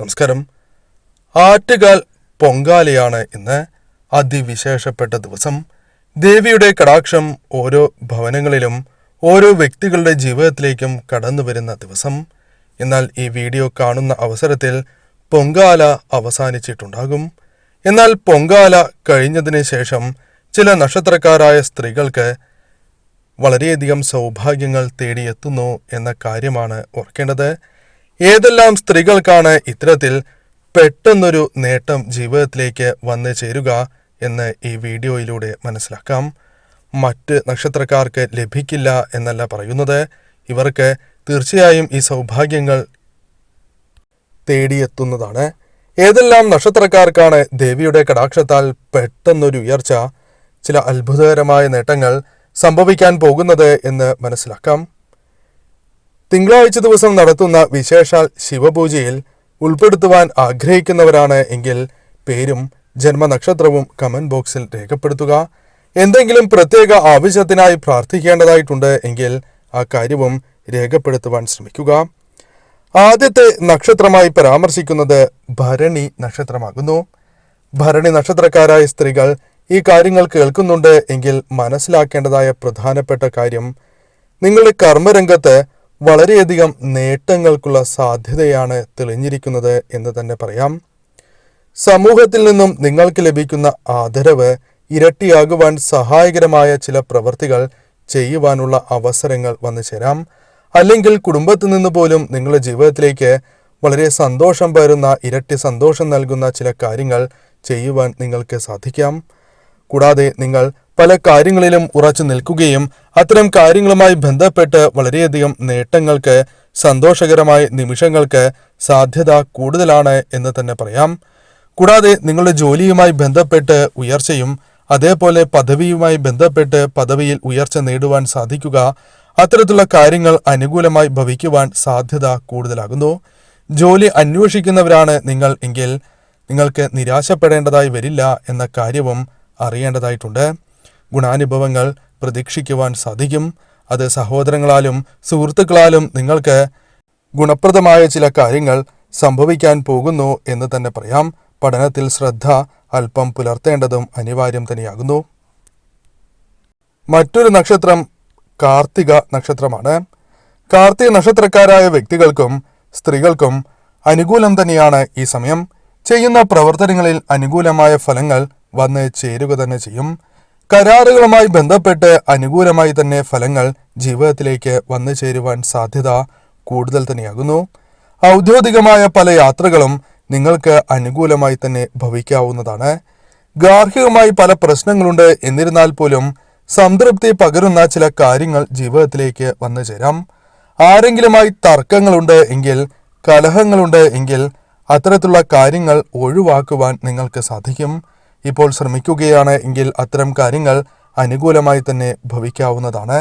നമസ്കാരം. ആറ്റുകാൽ പൊങ്കാലയാണ് ഇന്ന് അതിവിശേഷപ്പെട്ട ദിവസം. ദേവിയുടെ കടാക്ഷം ഓരോ ഭവനങ്ങളിലും ഓരോ വ്യക്തികളുടെ ജീവിതത്തിലേക്കും കടന്നു വരുന്ന ദിവസം. എന്നാൽ ഈ വീഡിയോ കാണുന്ന അവസരത്തിൽ പൊങ്കാല അവസാനിച്ചിട്ടുണ്ടാകും. എന്നാൽ പൊങ്കാല കഴിഞ്ഞതിന് ശേഷം ചില നക്ഷത്രക്കാരായ സ്ത്രീകൾക്ക് വളരെയധികം സൗഭാഗ്യങ്ങൾ തേടിയെത്തുന്നു എന്ന കാര്യമാണ് ഓർക്കേണ്ടത്. ഏതെല്ലാം സ്ത്രീകൾക്കാണ് ഇത്തരത്തിൽ പെട്ടെന്നൊരു നേട്ടം ജീവിതത്തിലേക്ക് വന്നു ചേരുക എന്ന് ഈ വീഡിയോയിലൂടെ മനസ്സിലാക്കാം. മറ്റ് നക്ഷത്രക്കാർക്ക് ലഭിക്കില്ല എന്നല്ല പറയുന്നത്. ഇവർക്ക് തീർച്ചയായും ഈ സൗഭാഗ്യങ്ങൾ തേടിയെത്തുന്നതാണ്. ഏതെല്ലാം നക്ഷത്രക്കാർക്കാണ് ദേവിയുടെ കടാക്ഷത്താൽ പെട്ടെന്നൊരു ഉയർച്ച? ചില അത്ഭുതകരമായ നേട്ടങ്ങൾ സംഭവിക്കാൻ പോകുന്നത് എന്ന് മനസ്സിലാക്കാം. തിങ്കളാഴ്ച ദിവസം നടത്തുന്ന വിശേഷാൽ ശിവപൂജയിൽ ഉൾപ്പെടുത്തുവാൻ ആഗ്രഹിക്കുന്നവരാണ് എങ്കിൽ പേരും ജന്മനക്ഷത്രവും കമന്റ് ബോക്സിൽ രേഖപ്പെടുത്തുക. എന്തെങ്കിലും പ്രത്യേക ആവശ്യത്തിനായി പ്രാർത്ഥിക്കേണ്ടതായിട്ടുണ്ട് എങ്കിൽ ആ കാര്യവും രേഖപ്പെടുത്തുവാൻ ശ്രമിക്കുക. ആദ്യത്തെ നക്ഷത്രമായി പരാമർശിക്കുന്നത് ഭരണി നക്ഷത്രമാകുന്നു. ഭരണി നക്ഷത്രക്കാരായ സ്ത്രീകൾ ഈ കാര്യങ്ങൾ കേൾക്കുന്നുണ്ട് എങ്കിൽ മനസ്സിലാക്കേണ്ടതായ പ്രധാനപ്പെട്ട കാര്യം നിങ്ങളുടെ കർമ്മരംഗത്ത് വളരെയധികം നേട്ടങ്ങൾക്കുള്ള സാധ്യതയാണ് തെളിഞ്ഞിരിക്കുന്നത് എന്ന് തന്നെ പറയാം. സമൂഹത്തിൽ നിന്നും നിങ്ങൾക്ക് ലഭിക്കുന്ന ആദരവ് ഇരട്ടിയാകുവാൻ സഹായകരമായ ചില പ്രവൃത്തികൾ ചെയ്യുവാനുള്ള അവസരങ്ങൾ വന്നു ചേരാം. അല്ലെങ്കിൽ കുടുംബത്തിൽ നിന്ന് പോലും നിങ്ങളുടെ ജീവിതത്തിലേക്ക് വളരെ സന്തോഷം പകരുന്ന ഇരട്ടി സന്തോഷം നൽകുന്ന ചില കാര്യങ്ങൾ ചെയ്യുവാൻ നിങ്ങൾക്ക് സാധിക്കാം. കൂടാതെ നിങ്ങൾ പല കാര്യങ്ങളിലും ഉറച്ചു നിൽക്കുകയും അത്തരം കാര്യങ്ങളുമായി ബന്ധപ്പെട്ട് വളരെയധികം നേട്ടങ്ങൾക്ക് സന്തോഷകരമായ നിമിഷങ്ങൾക്ക് സാധ്യത കൂടുതലാണ് എന്ന് തന്നെ പറയാം. കൂടാതെ നിങ്ങളുടെ ജോലിയുമായി ബന്ധപ്പെട്ട് ഉയർച്ചയും അതേപോലെ പദവിയുമായി ബന്ധപ്പെട്ട് പദവിയിൽ ഉയർച്ച നേടുവാൻ സാധിക്കുക അത്തരത്തിലുള്ള കാര്യങ്ങൾ അനുകൂലമായി ഭവിക്കുവാൻ സാധ്യത കൂടുതലാകുന്നു. ജോലി അന്വേഷിക്കുന്നവരാണ് നിങ്ങൾ എങ്കിൽ നിങ്ങൾക്ക് നിരാശപ്പെടേണ്ടതായി വരില്ല എന്ന കാര്യവും അറിയേണ്ടതായിട്ടുണ്ട്. ഗുണാനുഭവങ്ങൾ പ്രതീക്ഷിക്കുവാൻ സാധിക്കും. അത് സഹോദരങ്ങളാലും സുഹൃത്തുക്കളാലും നിങ്ങൾക്ക് ഗുണപ്രദമായ ചില കാര്യങ്ങൾ സംഭവിക്കാൻ പോകുന്നു എന്ന് തന്നെ പറയാം. പഠനത്തിൽ ശ്രദ്ധ അല്പം പുലർത്തേണ്ടതും അനിവാര്യം തന്നെയാകുന്നു. മറ്റൊരു നക്ഷത്രം കാർത്തിക നക്ഷത്രമാണ്. കാർത്തിക നക്ഷത്രക്കാരായ വ്യക്തികൾക്കും സ്ത്രീകൾക്കും അനുകൂലം തന്നെയാണ് ഈ സമയം. ചെയ്യുന്ന പ്രവർത്തനങ്ങളിൽ അനുകൂലമായ ഫലങ്ങൾ വന്ന് ചേരുക തന്നെ ചെയ്യും. കരാറുകളുമായി ബന്ധപ്പെട്ട് അനുകൂലമായി തന്നെ ഫലങ്ങൾ ജീവിതത്തിലേക്ക് വന്നു ചേരുവാൻ സാധ്യത കൂടുതൽ തന്നെയാകുന്നു. ഔദ്യോഗികമായ പല യാത്രകളും നിങ്ങൾക്ക് അനുകൂലമായി തന്നെ ഭവിക്കാവുന്നതാണ്. ഗാർഹികമായി പല പ്രശ്നങ്ങളുണ്ട്. എന്നിരുന്നാൽ പോലും സംതൃപ്തി പകരുന്ന ചില കാര്യങ്ങൾ ജീവിതത്തിലേക്ക് വന്നു ചേരാം. ആരെങ്കിലുമായി തർക്കങ്ങളുണ്ട് എങ്കിൽ കലഹങ്ങളുണ്ട് എങ്കിൽ അത്തരത്തിലുള്ള കാര്യങ്ങൾ ഒഴിവാക്കുവാൻ നിങ്ങൾക്ക് സാധിക്കും. ഇപ്പോൾ ശ്രമിക്കുകയാണ് എങ്കിൽ അത്തരം കാര്യങ്ങൾ അനുകൂലമായി തന്നെ ഭവിക്കാവുന്നതാണ്.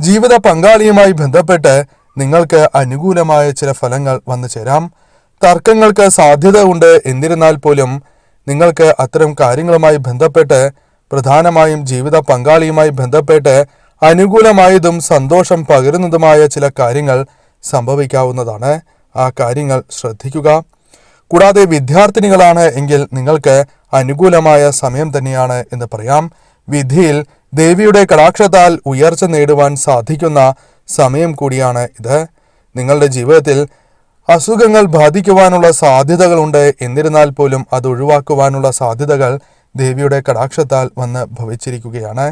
ജീവിത പങ്കാളിയുമായി ബന്ധപ്പെട്ട് നിങ്ങൾക്ക് അനുകൂലമായ ചില ഫലങ്ങൾ വന്നു ചേരാം. തർക്കങ്ങൾക്ക് സാധ്യത ഉണ്ട്. എന്നിരുന്നാൽ പോലും നിങ്ങൾക്ക് അത്തരം കാര്യങ്ങളുമായി ബന്ധപ്പെട്ട് പ്രധാനമായും ജീവിത പങ്കാളിയുമായി ബന്ധപ്പെട്ട് അനുകൂലമായതും സന്തോഷം പകരുന്നതുമായ ചില കാര്യങ്ങൾ സംഭവിക്കാവുന്നതാണ്. ആ കാര്യങ്ങൾ ശ്രദ്ധിക്കുക. കൂടാതെ വിദ്യാർത്ഥിനികളാണ് എങ്കിൽ നിങ്ങൾക്ക് അനുകൂലമായ സമയം തന്നെയാണ് എന്ന് പറയാം. വിധിയിൽ ദേവിയുടെ കടാക്ഷത്താൽ ഉയർച്ച നേടുവാൻ സാധിക്കുന്ന സമയം കൂടിയാണ് ഇത്. നിങ്ങളുടെ ജീവിതത്തിൽ അസുഖങ്ങൾ ബാധിക്കുവാനുള്ള സാധ്യതകളുണ്ട് എന്നിരുന്നാൽ പോലും അത് ഒഴിവാക്കുവാനുള്ള സാധ്യതകൾ ദേവിയുടെ കടാക്ഷത്താൽ വന്ന് ഭവിച്ചിരിക്കുകയാണ്.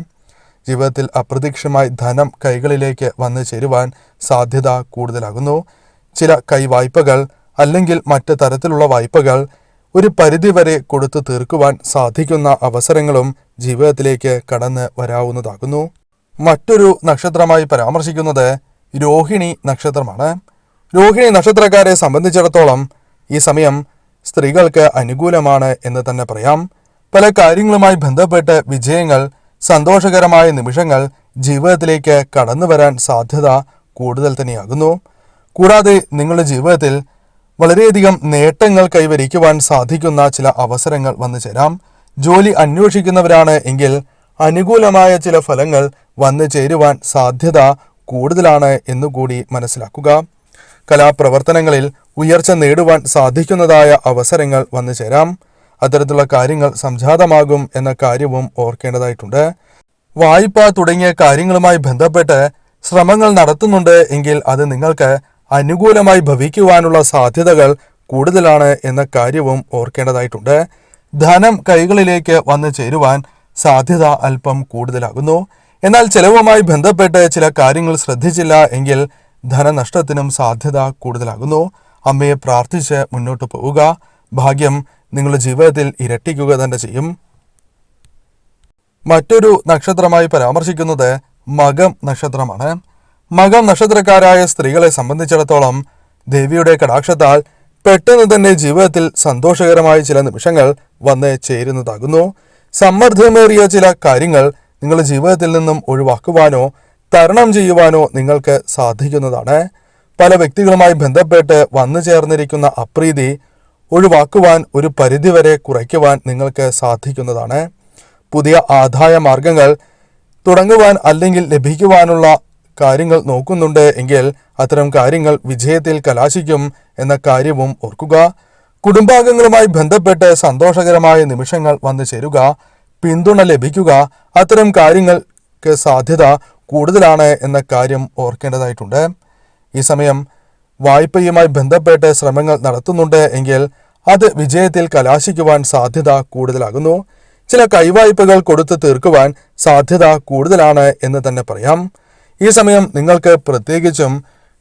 ജീവിതത്തിൽ അപ്രതീക്ഷമായി ധനം കൈകളിലേക്ക് വന്ന് ചേരുവാൻ സാധ്യത കൂടുതലാകുന്നു. ചില കൈവായ്പകൾ അല്ലെങ്കിൽ മറ്റ് തരത്തിലുള്ള വായ്പകൾ ഒരു പരിധിവരെ കൊടുത്തു തീർക്കുവാൻ സാധിക്കുന്ന അവസരങ്ങളും ജീവിതത്തിലേക്ക് കടന്ന് വരാവുന്നതാകുന്നു. മറ്റൊരു നക്ഷത്രമായി പരാമർശിക്കുന്നത് രോഹിണി നക്ഷത്രമാണ്. രോഹിണി നക്ഷത്രക്കാരെ സംബന്ധിച്ചിടത്തോളം ഈ സമയം സ്ത്രീകൾക്ക് അനുകൂലമാണ് എന്ന് തന്നെ പറയാം. പല കാര്യങ്ങളുമായി ബന്ധപ്പെട്ട് വിജയങ്ങൾ സന്തോഷകരമായ നിമിഷങ്ങൾ ജീവിതത്തിലേക്ക് കടന്നു വരാൻ സാധ്യത കൂടുതൽ തന്നെയാകുന്നു. കൂടാതെ നിങ്ങളുടെ ജീവിതത്തിൽ വളരെയധികം നേട്ടങ്ങൾ കൈവരിക്കുവാൻ സാധിക്കുന്ന ചില അവസരങ്ങൾ വന്നു ചേരാം. ജോലി അന്വേഷിക്കുന്നവരാണ് എങ്കിൽ അനുകൂലമായ ചില ഫലങ്ങൾ വന്നു ചേരുവാൻ സാധ്യത കൂടുതലാണ് എന്നുകൂടി മനസ്സിലാക്കുക. കലാപ്രവർത്തനങ്ങളിൽ ഉയർച്ച നേടുവാൻ സാധിക്കുന്നതായ അവസരങ്ങൾ വന്നു ചേരാം. അത്തരത്തിലുള്ള കാര്യങ്ങൾ സംജാതമാകും എന്ന കാര്യവും ഓർക്കേണ്ടതായിട്ടുണ്ട്. വായ്പ തുടങ്ങിയ കാര്യങ്ങളുമായി ബന്ധപ്പെട്ട് ശ്രമങ്ങൾ നടത്തുന്നുണ്ട് എങ്കിൽ അത് നിങ്ങൾക്ക് അനുകൂലമായി ഭവിക്കുവാനുള്ള സാധ്യതകൾ കൂടുതലാണ് എന്ന കാര്യവും ഓർക്കേണ്ടതായിട്ടുണ്ട്. ധനം കൈകളിലേക്ക് വന്നു ചേരുവാൻ സാധ്യത അല്പം കൂടുതലാകുന്നു. എന്നാൽ ചെലവുമായി ബന്ധപ്പെട്ട് ചില കാര്യങ്ങൾ ശ്രദ്ധിച്ചില്ല എങ്കിൽ ധനനഷ്ടത്തിനും സാധ്യത കൂടുതലാകുന്നു. അമ്മയെ പ്രാർത്ഥിച്ച് മുന്നോട്ട് പോവുക. ഭാഗ്യം നിങ്ങളുടെ ജീവിതത്തിൽ ഇരട്ടിക്കുക തന്നെ ചെയ്യും. മറ്റൊരു നക്ഷത്രമായി പരാമർശിക്കുന്നത് മകം നക്ഷത്രമാണ്. മകം നക്ഷത്രക്കാരായ സ്ത്രീകളെ സംബന്ധിച്ചിടത്തോളം ദേവിയുടെ കടാക്ഷത്താൽ പെട്ടെന്ന് തന്നെ ജീവിതത്തിൽ സന്തോഷകരമായ ചില നിമിഷങ്ങൾ വന്ന് ചേരുന്നതാകുന്നു. സമ്മർദ്ദമേറിയ ചില കാര്യങ്ങൾ നിങ്ങളുടെ ജീവിതത്തിൽ നിന്നും ഒഴിവാക്കുവാനോ തരണം ചെയ്യുവാനോ നിങ്ങൾക്ക് സാധിക്കുന്നതാണ്. പല വ്യക്തികളുമായി ബന്ധപ്പെട്ട് വന്നു ചേർന്നിരിക്കുന്ന അപ്രീതി ഒഴിവാക്കുവാൻ ഒരു പരിധിവരെ കുറയ്ക്കുവാൻ നിങ്ങൾക്ക് സാധിക്കുന്നതാണ്. പുതിയ ആദായ മാർഗങ്ങൾ തുടങ്ങുവാൻ അല്ലെങ്കിൽ ലഭിക്കുവാനുള്ള കാര്യങ്ങൾ നോക്കുന്നുണ്ട് എങ്കിൽ അത്തരം കാര്യങ്ങൾ വിജയത്തിൽ കലാശിക്കും എന്ന കാര്യവും ഓർക്കുക. കുടുംബാംഗങ്ങളുമായി ബന്ധപ്പെട്ട് സന്തോഷകരമായ നിമിഷങ്ങൾ വന്നു ചേരുക. പിന്തുണ ലഭിക്കുക. അത്തരം കാര്യങ്ങൾക്ക് സാധ്യത കൂടുതലാണ് എന്ന കാര്യം ഓർക്കേണ്ടതായിട്ടുണ്ട്. ഈ സമയം വായ്പയുമായി ബന്ധപ്പെട്ട് ശ്രമങ്ങൾ നടത്തുന്നുണ്ട് എങ്കിൽ അത് വിജയത്തിൽ കലാശിക്കുവാൻ സാധ്യത കൂടുതലാകുന്നു. ചില കൈവായ്പകൾ കൊടുത്തു തീർക്കുവാൻ സാധ്യത കൂടുതലാണ് എന്ന് തന്നെ പറയാം. ഈ സമയം നിങ്ങൾക്ക് പ്രത്യേകിച്ചും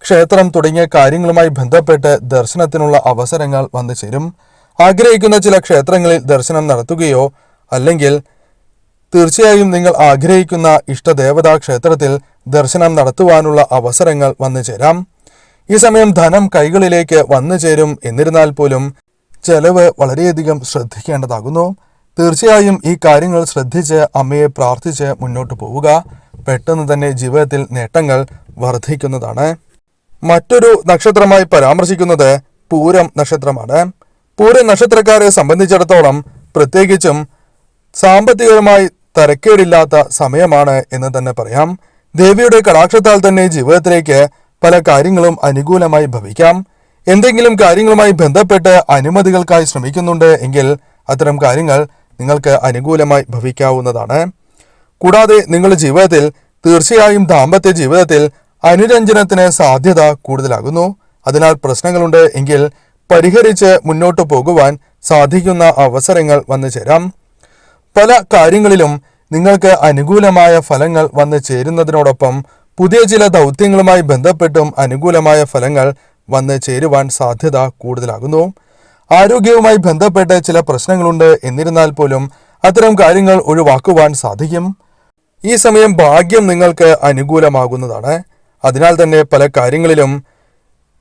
ക്ഷേത്രം തുടങ്ങിയ കാര്യങ്ങളുമായി ബന്ധപ്പെട്ട് ദർശനത്തിനുള്ള അവസരങ്ങൾ വന്നു ചേരും. ആഗ്രഹിക്കുന്ന ചില ക്ഷേത്രങ്ങളിൽ ദർശനം നടത്തുകയോ അല്ലെങ്കിൽ തീർച്ചയായും നിങ്ങൾ ആഗ്രഹിക്കുന്ന ഇഷ്ടദേവതാ ക്ഷേത്രത്തിൽ ദർശനം നടത്തുവാനുള്ള അവസരങ്ങൾ വന്നു ചേരാം. ഈ സമയം ധനം കൈകളിലേക്ക് വന്നു ചേരും. എന്നിരുന്നാൽ പോലും ചെലവ് വളരെയധികം ശ്രദ്ധിക്കേണ്ടതാകുന്നു. തീർച്ചയായും ഈ കാര്യങ്ങൾ ശ്രദ്ധിച്ച് അമ്മയെ പ്രാർത്ഥിച്ച് മുന്നോട്ട് പോവുക. പെട്ടെന്ന് തന്നെ ജീവിതത്തിൽ നേട്ടങ്ങൾ വർദ്ധിക്കുന്നതാണ്. മറ്റൊരു നക്ഷത്രമായി പരാമർശിക്കുന്നത് പൂരം നക്ഷത്രമാണ്. പൂരം നക്ഷത്രക്കാരെ സംബന്ധിച്ചിടത്തോളം പ്രത്യേകിച്ചും സാമ്പത്തികമായി തരക്കേടില്ലാത്ത സമയമാണ് എന്ന് തന്നെ പറയാം. ദേവിയുടെ കടാക്ഷത്താൽ തന്നെ ജീവിതത്തിലേക്ക് പല കാര്യങ്ങളും അനുകൂലമായി ഭവിക്കാം. എന്തെങ്കിലും കാര്യങ്ങളുമായി ബന്ധപ്പെട്ട് അനുമതികൾക്കായി ശ്രമിക്കുന്നുണ്ട് എങ്കിൽ അത്തരം കാര്യങ്ങൾ നിങ്ങൾക്ക് അനുകൂലമായി ഭവിക്കാവുന്നതാണ്. കൂടാതെ നിങ്ങളുടെ ജീവിതത്തിൽ തീർച്ചയായും ദാമ്പത്യ ജീവിതത്തിൽ അനുരഞ്ജനത്തിന് സാധ്യത കൂടുതലാകുന്നു. അതിനാൽ പ്രശ്നങ്ങളുണ്ട് എങ്കിൽ പരിഹരിച്ച് മുന്നോട്ട് പോകുവാൻ സാധിക്കുന്ന അവസരങ്ങൾ വന്നു ചേരാം. പല കാര്യങ്ങളിലും നിങ്ങൾക്ക് അനുകൂലമായ ഫലങ്ങൾ വന്നു ചേരുന്നതിനോടൊപ്പം പുതിയ ചില ദൗത്യങ്ങളുമായി ബന്ധപ്പെട്ടും അനുകൂലമായ ഫലങ്ങൾ വന്ന് ചേരുവാൻ സാധ്യത കൂടുതലാകുന്നു. ആരോഗ്യവുമായി ബന്ധപ്പെട്ട് ചില പ്രശ്നങ്ങളുണ്ട് എന്നിരുന്നാൽ പോലും അത്തരം കാര്യങ്ങൾ ഒഴിവാക്കുവാൻ സാധിക്കും. ഈ സമയം ഭാഗ്യം നിങ്ങൾക്ക് അനുകൂലമാകുന്നതാണ്. അതിനാൽ തന്നെ പല കാര്യങ്ങളിലും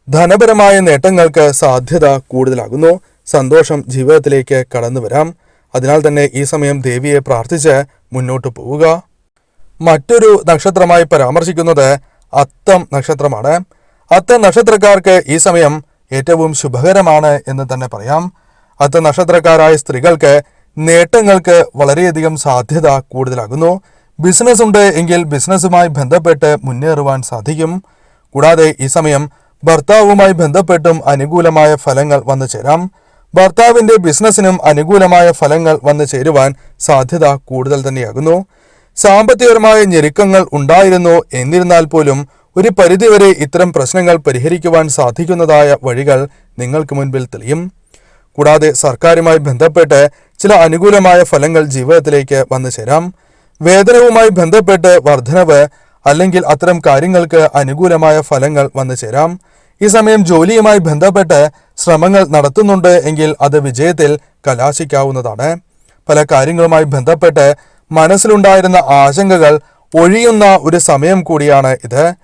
ധനപരമായ നേട്ടങ്ങൾക്ക് സാധ്യത കൂടുതലാകുന്നു. സന്തോഷം ജീവിതത്തിലേക്ക് കടന്നു വരാം. അതിനാൽ തന്നെ ഈ സമയം ദേവിയെ പ്രാർത്ഥിച്ച് മുന്നോട്ട് പോവുക. മറ്റൊരു നക്ഷത്രമായി പരാമർശിക്കുന്നത് അത്തം നക്ഷത്രമാണ്. അത്തം നക്ഷത്രക്കാർക്ക് ഈ സമയം ഏറ്റവും ശുഭകരമാണ് എന്ന് തന്നെ പറയാം. അത്തം നക്ഷത്രക്കാരായ സ്ത്രീകൾക്ക് നേട്ടങ്ങൾക്ക് വളരെയധികം സാധ്യത കൂടുതലാകുന്നു. ബിസിനസ് ഉണ്ട് എങ്കിൽ ബിസിനസ്സുമായി ബന്ധപ്പെട്ട് മുന്നേറുവാൻ സാധിക്കും. കൂടാതെ ഈ സമയം ഭർത്താവുമായി ബന്ധപ്പെട്ടും അനുകൂലമായ ഫലങ്ങൾ വന്നു ചേരാം. ഭർത്താവിന്റെ ബിസിനസ്സിനും അനുകൂലമായ ഫലങ്ങൾ വന്നു ചേരുവാൻ സാധ്യത കൂടുതൽ തന്നെയാകുന്നു. സാമ്പത്തികപരമായ ഞെരുക്കങ്ങൾ ഉണ്ടായിരുന്നു എന്നിരുന്നാൽ പോലും ഒരു പരിധിവരെ ഇത്തരം പ്രശ്നങ്ങൾ പരിഹരിക്കുവാൻ സാധിക്കുന്നതായ വഴികൾ നിങ്ങൾക്ക് മുൻപിൽ തെളിയും. കൂടാതെ സർക്കാരുമായി ബന്ധപ്പെട്ട് ചില അനുകൂലമായ ഫലങ്ങൾ ജീവിതത്തിലേക്ക് വന്നു ചേരാം. വേതനവുമായി ബന്ധപ്പെട്ട് വർധനവ് അല്ലെങ്കിൽ അത്തരം കാര്യങ്ങൾക്ക് അനുകൂലമായ ഫലങ്ങൾ വന്നു ചേരാം. ഈ സമയം ജോലിയുമായി ബന്ധപ്പെട്ട് ശ്രമങ്ങൾ നടത്തുന്നുണ്ട് എങ്കിൽ അത് വിജയത്തിൽ കലാശിക്കാവുന്നതാണ്. പല കാര്യങ്ങളുമായി ബന്ധപ്പെട്ട് മനസ്സിലുണ്ടായിരുന്ന ആശങ്കകൾ ഒഴിയുന്ന ഒരു സമയം കൂടിയാണ് ഇത്.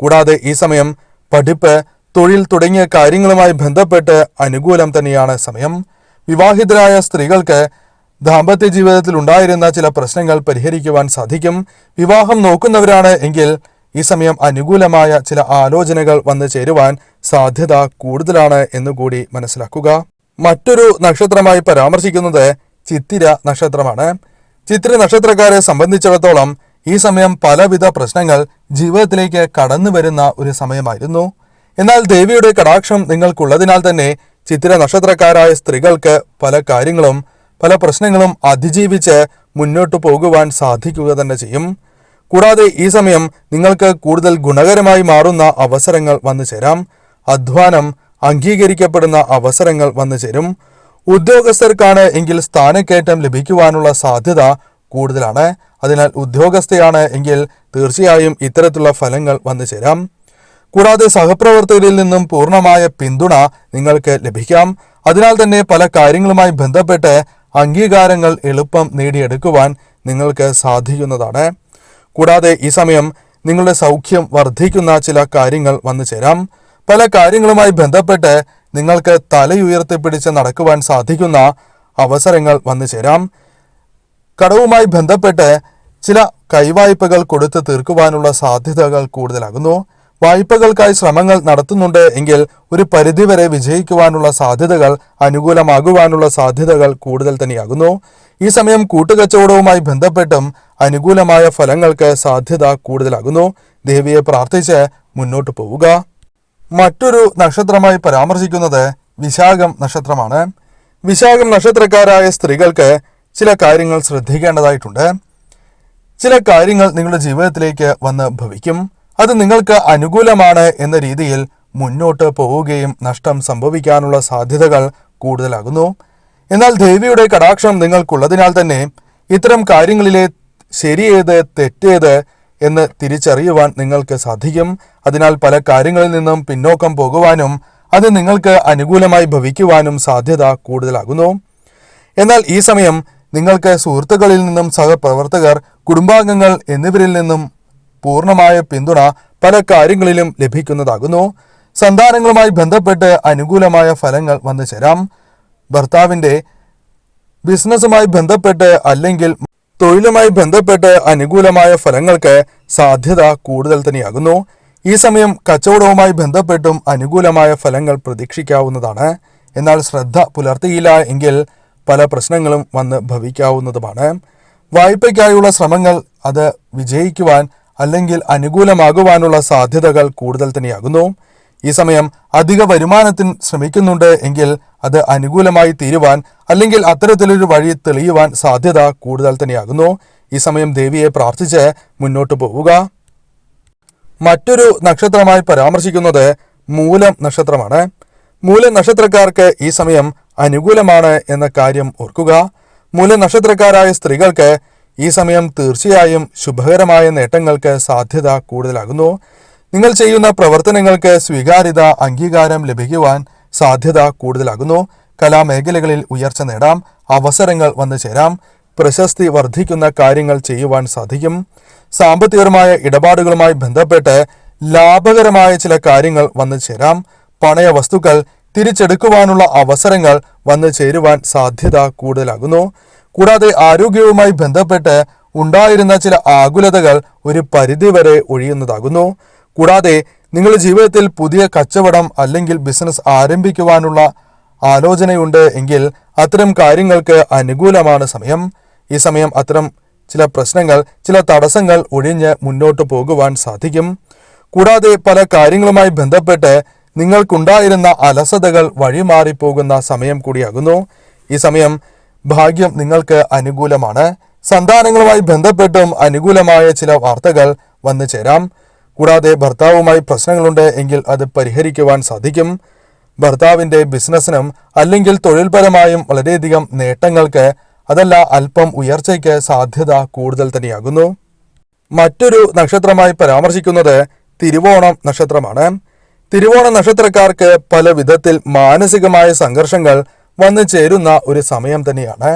കൂടാതെ ഈ സമയം പഠിപ്പ് തൊഴിൽ തുടങ്ങിയ കാര്യങ്ങളുമായി ബന്ധപ്പെട്ട് അനുകൂലം തന്നെയാണ് സമയം. വിവാഹിതരായ സ്ത്രീകൾക്ക് ദാമ്പത്യ ജീവിതത്തിൽ ഉണ്ടായിരുന്ന ചില പ്രശ്നങ്ങൾ പരിഹരിക്കുവാൻ സാധിക്കും. വിവാഹം നോക്കുന്നവരാണ് എങ്കിൽ ഈ സമയം അനുകൂലമായ ചില ആലോചനകൾ വന്നു ചേരുവാൻ സാധ്യത കൂടുതലാണ് എന്നുകൂടി മനസ്സിലാക്കുക. മറ്റൊരു നക്ഷത്രമായി പരാമർശിക്കുന്നത് ചിത്തിര നക്ഷത്രമാണ്. ചിത്തിര നക്ഷത്രക്കാരെ സംബന്ധിച്ചിടത്തോളം ഈ സമയം പലവിധ പ്രശ്നങ്ങൾ ജീവിതത്തിലേക്ക് കടന്നു വരുന്ന ഒരു സമയമായിരുന്നു. എന്നാൽ ദേവിയുടെ കടാക്ഷം നിങ്ങൾക്കുള്ളതിനാൽ തന്നെ ചിത്തിര നക്ഷത്രക്കാരായ സ്ത്രീകൾക്ക് പല കാര്യങ്ങളും പല പ്രശ്നങ്ങളും അതിജീവിച്ച് മുന്നോട്ടു പോകുവാൻ സാധിക്കുക തന്നെ ചെയ്യും. കൂടാതെ ഈ സമയം നിങ്ങൾക്ക് കൂടുതൽ ഗുണകരമായി മാറുന്ന അവസരങ്ങൾ വന്നു ചേരാം. അധ്വാനം അംഗീകരിക്കപ്പെടുന്ന അവസരങ്ങൾ വന്നു ചേരും. ഉദ്യോഗസ്ഥർക്കാണ് എങ്കിൽ സ്ഥാനക്കയറ്റം ലഭിക്കുവാനുള്ള സാധ്യത കൂടുതലാണ്. അതിനാൽ ഉദ്യോഗസ്ഥയാണ് എങ്കിൽ തീർച്ചയായും ഇത്തരത്തിലുള്ള ഫലങ്ങൾ വന്നു ചേരാം. കൂടാതെ സഹപ്രവർത്തകരിൽ നിന്നും പൂർണമായ പിന്തുണ നിങ്ങൾക്ക് ലഭിക്കാം. അതിനാൽ തന്നെ പല കാര്യങ്ങളുമായി ബന്ധപ്പെട്ട് അംഗീകാരങ്ങൾ എളുപ്പം നേടിയെടുക്കുവാൻ നിങ്ങൾക്ക് സാധിക്കുന്നതാണ്. കൂടാതെ ഈ സമയം നിങ്ങളുടെ സൗഖ്യം വർദ്ധിക്കുന്ന ചില കാര്യങ്ങൾ വന്നു ചേരാം. പല കാര്യങ്ങളുമായി ബന്ധപ്പെട്ട് നിങ്ങൾക്ക് തലയുയർത്തിപ്പിടിച്ച് നടക്കുവാൻ സാധിക്കുന്ന അവസരങ്ങൾ വന്നു ചേരാം. കടവുമായി ബന്ധപ്പെട്ട് ചില കൈവായ്പകൾ കൊടുത്ത് തീർക്കുവാനുള്ള സാധ്യതകൾ കൂടുതലാകുന്നു. വായ്പകൾക്കായി ശ്രമങ്ങൾ നടത്തുന്നുണ്ട് എങ്കിൽ ഒരു പരിധിവരെ വിജയിക്കുവാനുള്ള സാധ്യതകൾ അനുകൂലമാകുവാനുള്ള സാധ്യതകൾ കൂടുതൽ തന്നെയാകുന്നു. ഈ സമയം കൂട്ടുകച്ചവടവുമായി ബന്ധപ്പെട്ടും അനുകൂലമായ ഫലങ്ങൾക്ക് സാധ്യത കൂടുതലാകുന്നു. ദേവിയെ പ്രാർത്ഥിച്ച് മുന്നോട്ട് പോവുക. മറ്റൊരു നക്ഷത്രമായി പരാമർശിക്കുന്നത് വിശാഖം നക്ഷത്രമാണ്. വിശാഖം നക്ഷത്രക്കാരായ സ്ത്രീകൾക്ക് ചില കാര്യങ്ങൾ ശ്രദ്ധിക്കേണ്ടതായിട്ടുണ്ട്. ചില കാര്യങ്ങൾ നിങ്ങളുടെ ജീവിതത്തിലേക്ക് വന്ന് ഭവിക്കും. അത് നിങ്ങൾക്ക് അനുകൂലമാണ് എന്ന രീതിയിൽ മുന്നോട്ട് പോവുകയും നഷ്ടം സംഭവിക്കാനുള്ള സാധ്യതകൾ കൂടുതലാകുന്നു. എന്നാൽ ദേവിയുടെ കടാക്ഷം നിങ്ങൾക്കുള്ളതിനാൽ തന്നെ ഇത്തരം കാര്യങ്ങളിലെ ശരിയേത് തെറ്റേത് എന്ന് തിരിച്ചറിയുവാൻ നിങ്ങൾക്ക് സാധിക്കും. അതിനാൽ പല കാര്യങ്ങളിൽ നിന്നും പിന്നോക്കം പോകുവാനും അത് നിങ്ങൾക്ക് അനുകൂലമായി ഭവിക്കുവാനും സാധ്യത കൂടുതലാകുന്നു. എന്നാൽ ഈ സമയം നിങ്ങൾക്ക് സുഹൃത്തുക്കളിൽ നിന്നും സഹപ്രവർത്തകർ കുടുംബാംഗങ്ങൾ എന്നിവരിൽ നിന്നും പൂർണമായ പിന്തുണ പല കാര്യങ്ങളിലും ലഭിക്കുന്നതാകുന്നു. സന്താനങ്ങളുമായി ബന്ധപ്പെട്ട് അനുകൂലമായ ഫലങ്ങൾ വന്നു ചേരാം. ഭർത്താവിന്റെ ബിസിനസ്സുമായി ബന്ധപ്പെട്ട് അല്ലെങ്കിൽ തൊഴിലുമായി ബന്ധപ്പെട്ട് അനുകൂലമായ ഫലങ്ങൾക്ക് സാധ്യത കൂടുതൽ തന്നെയാകുന്നു. ഈ സമയം കച്ചവടവുമായി ബന്ധപ്പെട്ടും അനുകൂലമായ ഫലങ്ങൾ പ്രതീക്ഷിക്കാവുന്നതാണ്. എന്നാൽ ശ്രദ്ധ പുലർത്തിയില്ല എങ്കിൽ പല പ്രശ്നങ്ങളും വന്ന് ഭവിക്കാവുന്നതുമാണ്. വായ്പയ്ക്കായുള്ള ശ്രമങ്ങൾ അത് വിജയിക്കുവാൻ അല്ലെങ്കിൽ അനുകൂലമാകുവാനുള്ള സാധ്യതകൾ കൂടുതൽ തന്നെയാകുന്നു. ഈ സമയം അധിക വരുമാനത്തിന് ശ്രമിക്കുന്നുണ്ട് എങ്കിൽ അത് അനുകൂലമായി തീരുവാൻ അല്ലെങ്കിൽ അത്തരത്തിലൊരു വഴി തെളിയുവാൻ സാധ്യത കൂടുതൽ തന്നെയാകുന്നു. ഈ സമയം ദേവിയെ പ്രാർത്ഥിച്ച് മുന്നോട്ട് പോവുക. മറ്റൊരു നക്ഷത്രമായി പരാമർശിക്കുന്നത് മൂലം നക്ഷത്രമാണ്. മൂലം നക്ഷത്രക്കാർക്ക് ഈ സമയം അനുകൂലമാണ് എന്ന കാര്യം ഓർക്കുക. മൂലം നക്ഷത്രക്കാരായ സ്ത്രീകൾക്ക് ഈ സമയം തീർച്ചയായും ശുഭകരമായ നേട്ടങ്ങൾക്ക് സാധ്യത കൂടുതലാകുന്നു. നിങ്ങൾ ചെയ്യുന്ന പ്രവർത്തനങ്ങൾക്ക് സ്വീകാര്യത അംഗീകാരം ലഭിക്കുവാൻ സാധ്യത കൂടുതലാകുന്നു. കലാമേഖലകളിൽ ഉയർച്ച നേടാം അവസരങ്ങൾ വന്നു ചേരാം പ്രശസ്തി വർദ്ധിക്കുന്ന കാര്യങ്ങൾ ചെയ്യുവാൻ സാധിക്കും. സാമ്പത്തികപരമായ ഇടപാടുകളുമായി ബന്ധപ്പെട്ട് ലാഭകരമായ ചില കാര്യങ്ങൾ വന്നു ചേരാം. പണയ വസ്തുക്കൾ തിരിച്ചെടുക്കുവാനുള്ള അവസരങ്ങൾ വന്നു ചേരുവാൻ സാധ്യത കൂടുതലാകുന്നു. കൂടാതെ ആരോഗ്യവുമായി ബന്ധപ്പെട്ട് ഉണ്ടായിരുന്ന ചില ആകുലതകൾ ഒരു പരിധിവരെ ഒഴിയുന്നതാകുന്നു. കൂടാതെ നിങ്ങളുടെ ജീവിതത്തിൽ പുതിയ കച്ചവടം അല്ലെങ്കിൽ ബിസിനസ് ആരംഭിക്കുവാനുള്ള ആലോചനയുണ്ട് എങ്കിൽ അത്തരം കാര്യങ്ങൾക്ക് അനുകൂലമാണ് സമയം. ഈ സമയം അത്തരം ചില പ്രശ്നങ്ങൾ ചില തടസ്സങ്ങൾ ഒഴിഞ്ഞ് മുന്നോട്ട് പോകുവാൻ സാധിക്കും. കൂടാതെ പല കാര്യങ്ങളുമായി ബന്ധപ്പെട്ട് നിങ്ങൾക്കുണ്ടായിരുന്ന അലസതകൾ വഴിമാറിപ്പോകുന്ന സമയം കൂടിയാകുന്നു. ഈ സമയം ഭാഗ്യം നിങ്ങൾക്ക് അനുകൂലമാണ്. സന്താനങ്ങളുമായി ബന്ധപ്പെട്ടും അനുകൂലമായ ചില വാർത്തകൾ വന്നു ചേരാം. കൂടാതെ ഭർത്താവുമായി പ്രശ്നങ്ങളുണ്ട് എങ്കിൽ അത് പരിഹരിക്കുവാൻ സാധിക്കും. ഭർത്താവിന്റെ ബിസിനസ്സിനും അല്ലെങ്കിൽ തൊഴിൽപരമായും വളരെയധികം നേട്ടങ്ങൾക്ക് അതല്ല അല്പം ഉയർച്ചയ്ക്ക് സാധ്യത കൂടുതൽ തന്നെയാകുന്നു. മറ്റൊരു നക്ഷത്രമായി പരാമർശിക്കുന്നത് തിരുവോണം നക്ഷത്രമാണ്. തിരുവോണ നക്ഷത്രക്കാർക്ക് പല വിധത്തിൽ മാനസികമായ സംഘർഷങ്ങൾ വന്നു ചേരുന്ന ഒരു സമയം തന്നെയാണ്.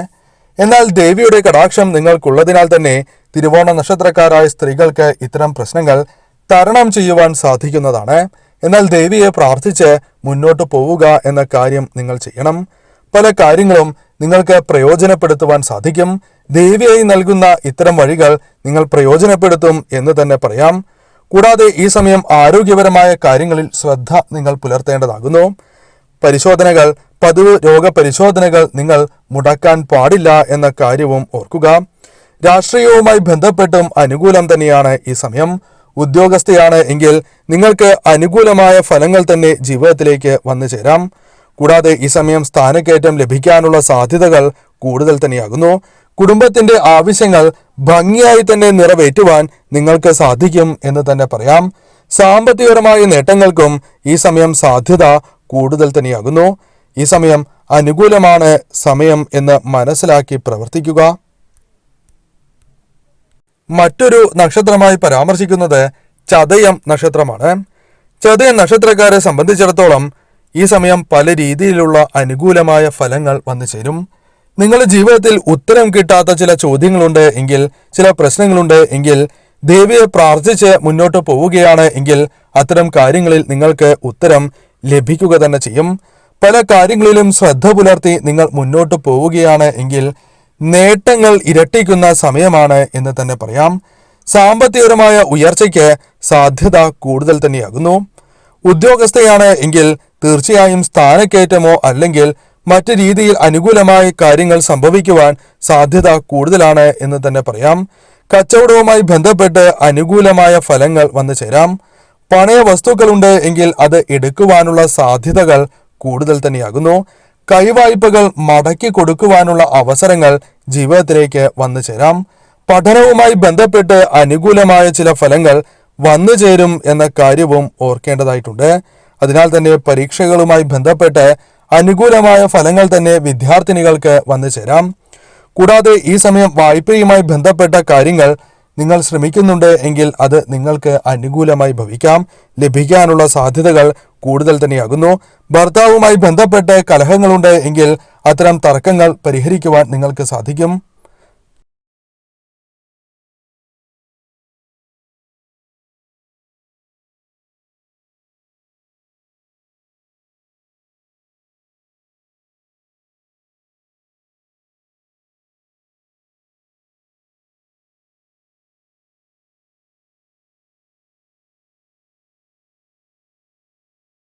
എന്നാൽ ദേവിയുടെ കടാക്ഷം നിങ്ങൾക്കുള്ളതിനാൽ തന്നെ തിരുവോണ നക്ഷത്രക്കാരായ സ്ത്രീകൾക്ക് ഇത്തരം പ്രശ്നങ്ങൾ തരണം ചെയ്യുവാൻ സാധിക്കുന്നതാണ്. എന്നാൽ ദേവിയെ പ്രാർത്ഥിച്ച് മുന്നോട്ട് പോവുക എന്ന കാര്യം നിങ്ങൾ ചെയ്യണം. പല കാര്യങ്ങളും നിങ്ങൾക്ക് പ്രയോജനപ്പെടുത്തുവാൻ സാധിക്കും. ദേവിയായി നൽകുന്ന ഇത്തരം വഴികൾ നിങ്ങൾ പ്രയോജനപ്പെടുത്തും എന്ന് തന്നെ പറയാം. കൂടാതെ ഈ സമയം ആരോഗ്യപരമായ കാര്യങ്ങളിൽ ശ്രദ്ധ നിങ്ങൾ പുലർത്തേണ്ടതാകുന്നു. പരിശോധനകൾ പതിവ് രോഗപരിശോധനകൾ നിങ്ങൾ മുടക്കാൻ പാടില്ല എന്ന കാര്യവും ഓർക്കുക. രാഷ്ട്രീയവുമായി ബന്ധപ്പെട്ടും അനുകൂലം തന്നെയാണ് ഈ സമയം. ഉദ്യോഗസ്ഥയാണ് എങ്കിൽ നിങ്ങൾക്ക് അനുകൂലമായ ഫലങ്ങൾ തന്നെ ജീവിതത്തിലേക്ക് വന്നു ചേരാം. കൂടാതെ ഈ സമയം സ്ഥാനക്കയറ്റം ലഭിക്കാനുള്ള സാധ്യതകൾ കൂടുതൽ തന്നെയാകുന്നു. കുടുംബത്തിന്റെ ആവശ്യങ്ങൾ ഭംഗിയായി തന്നെ നിറവേറ്റുവാൻ നിങ്ങൾക്ക് സാധിക്കും എന്ന് തന്നെ പറയാം. സാമ്പത്തികപരമായ നേട്ടങ്ങൾക്കും ഈ സമയം സാധ്യത കൂടുതൽ തന്നെയാകുന്നു. ഈ സമയം അനുകൂലമാണ് സമയം എന്ന് മനസ്സിലാക്കി പ്രവർത്തിക്കുക. മറ്റൊരു നക്ഷത്രമായി പരാമർശിക്കുന്നത് ചതയം നക്ഷത്രമാണ്. ചതയം നക്ഷത്രക്കാരെ സംബന്ധിച്ചിടത്തോളം ഈ സമയം പല രീതിയിലുള്ള അനുകൂലമായ ഫലങ്ങൾ വന്നു ചേരും. നിങ്ങളുടെ ജീവിതത്തിൽ ഉത്തരം കിട്ടാത്ത ചില ചോദ്യങ്ങളുണ്ട് എങ്കിൽ ചില പ്രശ്നങ്ങളുണ്ട് എങ്കിൽ ദേവിയെ പ്രാർത്ഥിച്ച് മുന്നോട്ട് പോവുകയാണ് എങ്കിൽ അത്തരം കാര്യങ്ങളിൽ നിങ്ങൾക്ക് ഉത്തരം ലഭിക്കുക തന്നെ ചെയ്യും. പല കാര്യങ്ങളിലും ശ്രദ്ധ പുലർത്തി നിങ്ങൾ മുന്നോട്ട് പോവുകയാണ് എങ്കിൽ നേട്ടങ്ങൾ ഇരട്ടിക്കുന്ന സമയമാണ് എന്ന് തന്നെ പറയാം. സാമ്പത്തികപരമായ ഉയർച്ചയ്ക്ക് സാധ്യത കൂടുതൽ തന്നെയാകുന്നു. ഉദ്യോഗസ്ഥയാണ് എങ്കിൽ തീർച്ചയായും സ്ഥാനക്കയറ്റമോ അല്ലെങ്കിൽ മറ്റു രീതിയിൽ അനുകൂലമായി കാര്യങ്ങൾ സംഭവിക്കുവാൻ സാധ്യത കൂടുതലാണ് എന്ന് തന്നെ പറയാം. കച്ചവടവുമായി ബന്ധപ്പെട്ട് അനുകൂലമായ ഫലങ്ങൾ വന്നു ചേരാം പണയ വസ്തുക്കളുണ്ട് എങ്കിൽ അത് എടുക്കുവാനുള്ള സാധ്യതകൾ കൂടുതൽ തന്നെയാകുന്നു. കൈവായ്പകൾ മടക്കി കൊടുക്കുവാനുള്ള അവസരങ്ങൾ ജീവിതത്തിലേക്ക് വന്നു ചേരാം. പഠനവുമായി ബന്ധപ്പെട്ട് അനുകൂലമായ ചില ഫലങ്ങൾ വന്നു ചേരും എന്ന കാര്യവും ഓർക്കേണ്ടതായിട്ടുണ്ട്. അതിനാൽ തന്നെ പരീക്ഷകളുമായി ബന്ധപ്പെട്ട് അനുകൂലമായ ഫലങ്ങൾ തന്നെ വിദ്യാർത്ഥിനികൾക്ക് വന്നു ചേരാം. കൂടാതെ ഈ സമയം വായ്പയുമായി ബന്ധപ്പെട്ട കാര്യങ്ങൾ നിങ്ങൾ ശ്രമിക്കുന്നുണ്ട് എങ്കിൽ അത് നിങ്ങൾക്ക് അനുകൂലമായി ഭവിക്കാം. ലഭിക്കാനുള്ള സാധ്യതകൾ കൂടുതൽ തന്നെയാകുന്നു. ഭർത്താവുമായി ബന്ധപ്പെട്ട് കലഹങ്ങളുണ്ട് എങ്കിൽ അത്തരം തർക്കങ്ങൾ പരിഹരിക്കുവാൻ നിങ്ങൾക്ക് സാധിക്കും.